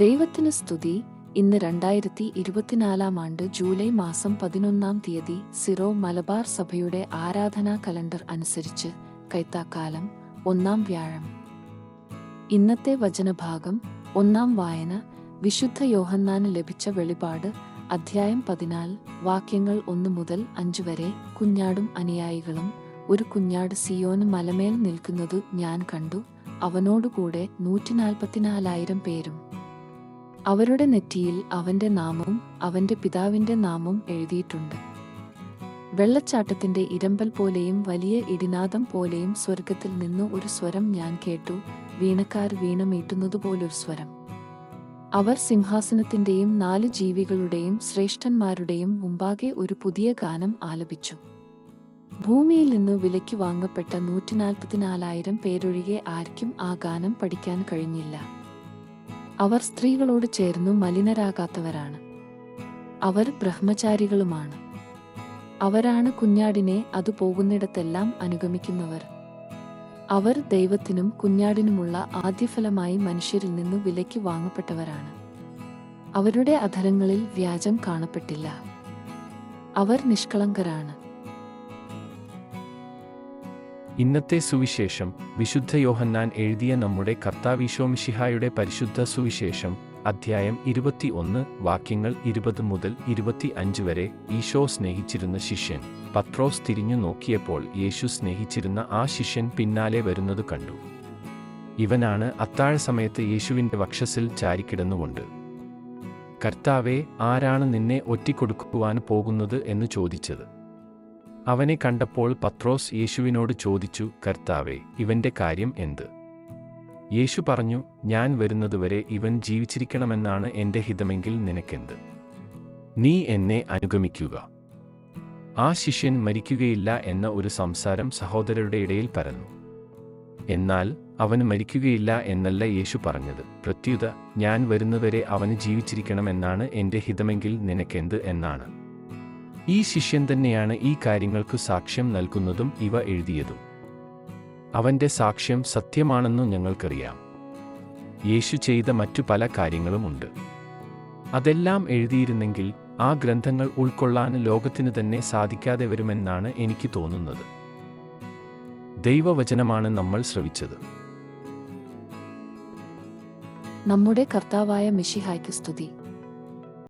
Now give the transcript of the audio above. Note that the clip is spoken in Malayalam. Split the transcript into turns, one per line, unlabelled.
ദൈവത്തിന് സ്തുതി. ഇന്ന് രണ്ടായിരത്തി ഇരുപത്തിനാലാം ആണ്ട് ജൂലൈ മാസം പതിനൊന്നാം തീയതി സിറോ മലബാർ സഭയുടെ ആരാധനാ കലണ്ടർ അനുസരിച്ച് കൈത്താക്കാലം ഒന്നാം വ്യാഴം. ഇന്നത്തെ വചനഭാഗം ഒന്നാം വായന വിശുദ്ധ യോഹന്നാന് ലഭിച്ച വെളിപാട് അധ്യായം പതിനാല് വാക്യങ്ങൾ ഒന്ന് മുതൽ അഞ്ചു വരെ കുഞ്ഞാടും അനുയായികളും ഒരു കുഞ്ഞാട് സിയോന് മലമേൽ നിൽക്കുന്നതു ഞാൻ കണ്ടു അവനോടുകൂടെ നൂറ്റിനാൽപ്പത്തിനാലായിരം പേരും. അവരുടെ നെറ്റിയിൽ അവന്റെ നാമവും അവന്റെ പിതാവിന്റെ നാമവും എഴുതിയിട്ടുണ്ട്. വെള്ളച്ചാട്ടത്തിന്റെ ഇരമ്പൽ പോലെയും വലിയ ഇടിനാദം പോലെയും സ്വർഗത്തിൽ നിന്നു ഒരു സ്വരം ഞാൻ കേട്ടു. വീണക്കാർ വീണമീട്ടുന്നതുപോലൊരു സ്വരം. അവർ സിംഹാസനത്തിന്റെയും നാല് ജീവികളുടെയും ശ്രേഷ്ഠന്മാരുടെയും മുമ്പാകെ ഒരു പുതിയ ഗാനം ആലപിച്ചു. ഭൂമിയിൽ നിന്ന് വിലയ്ക്ക് വാങ്ങപ്പെട്ട നൂറ്റിനാൽപ്പത്തിനാലായിരം പേരൊഴികെ ആർക്കും ആ ഗാനം പഠിക്കാൻ കഴിഞ്ഞില്ല. അവർ സ്ത്രീകളോട് ചേർന്നു മലിനരാകാത്തവരാണ്. അവർ ബ്രഹ്മചാരികളുമാണ്. അവരാണ് കുഞ്ഞാടിനെ അത് പോകുന്നിടത്തെല്ലാം അനുഗമിക്കുന്നവർ. അവർ ദൈവത്തിനും കുഞ്ഞാടിനുമുള്ള ആദ്യഫലമായി മനുഷ്യരിൽ നിന്ന് വിലയ്ക്ക് വാങ്ങപ്പെട്ടവരാണ്. അവരുടെ അധരങ്ങളിൽ വ്യാജം കാണപ്പെട്ടില്ല. അവർ നിഷ്കളങ്കരാണ്.
ഇന്നത്തെ സുവിശേഷം വിശുദ്ധ യോഹന്നാൻ എഴുതിയ നമ്മുടെ കർത്താവിശോമിഷിഹായുടെ പരിശുദ്ധ സുവിശേഷം അധ്യായം ഇരുപത്തി ഒന്ന് വാക്യങ്ങൾ ഇരുപത് മുതൽ ഇരുപത്തി അഞ്ച് വരെ ഈശോ സ്നേഹിച്ചിരുന്ന ശിഷ്യൻ. പത്രോസ് തിരിഞ്ഞു നോക്കിയപ്പോൾ യേശു സ്നേഹിച്ചിരുന്ന ആ ശിഷ്യൻ പിന്നാലെ വരുന്നത് കണ്ടു. ഇവനാണ് അത്താഴ സമയത്ത് യേശുവിന്റെ വക്ഷസിൽ ചാരിക്കിടന്നുകൊണ്ട്. കർത്താവെ ആരാണ് നിന്നെ ഒറ്റിക്കൊടുക്കുവാൻ പോകുന്നത്? എന്ന് ചോദിച്ചത്. അവനെ കണ്ടപ്പോൾ പത്രോസ് യേശുവിനോട് ചോദിച്ചു കർത്താവെ ഇവന്റെ കാര്യം എന്ത്? യേശു പറഞ്ഞു ഞാൻ വരുന്നതുവരെ ഇവൻ ജീവിച്ചിരിക്കണമെന്നാണ് എന്റെ ഹിതമെങ്കിൽ നിനക്കെന്ത്? നീ എന്നെ അനുഗമിക്കുക. ആ ശിഷ്യൻ മരിക്കുകയില്ല എന്ന ഒരു സംസാരം സഹോദരരുടെ ഇടയിൽ പരന്നു. എന്നാൽ അവന് മരിക്കുകയില്ല എന്നല്ല യേശു പറഞ്ഞത്. പ്രത്യുത ഞാൻ വരുന്നവരെ അവന് ജീവിച്ചിരിക്കണമെന്നാണ് എന്റെ ഹിതമെങ്കിൽ നിനക്കെന്ത്? എന്നാണ്. ഈ ശിഷ്യൻ തന്നെയാണ് ഈ കാര്യങ്ങൾക്ക് സാക്ഷ്യം നൽകുന്നതും ഇവ എഴുതിയതും. അവന്റെ സാക്ഷ്യം സത്യമാണെന്നു ഞങ്ങൾക്കറിയാം. യേശു ചെയ്ത മറ്റു പല കാര്യങ്ങളുമുണ്ട് അതെല്ലാം എഴുതിയിരുന്നെങ്കിൽ ആ ഗ്രന്ഥങ്ങൾ ഉൾക്കൊള്ളാൻ ലോകത്തിന് തന്നെ സാധിക്കാതെ വരുമെന്നാണ് എനിക്ക് തോന്നുന്നത്. ദൈവവചനമാണ് നമ്മൾ ശ്രവിച്ചത്.
നമ്മുടെ കർത്താവായ മിഷിഹായ്ക്ക് സ്തുതി.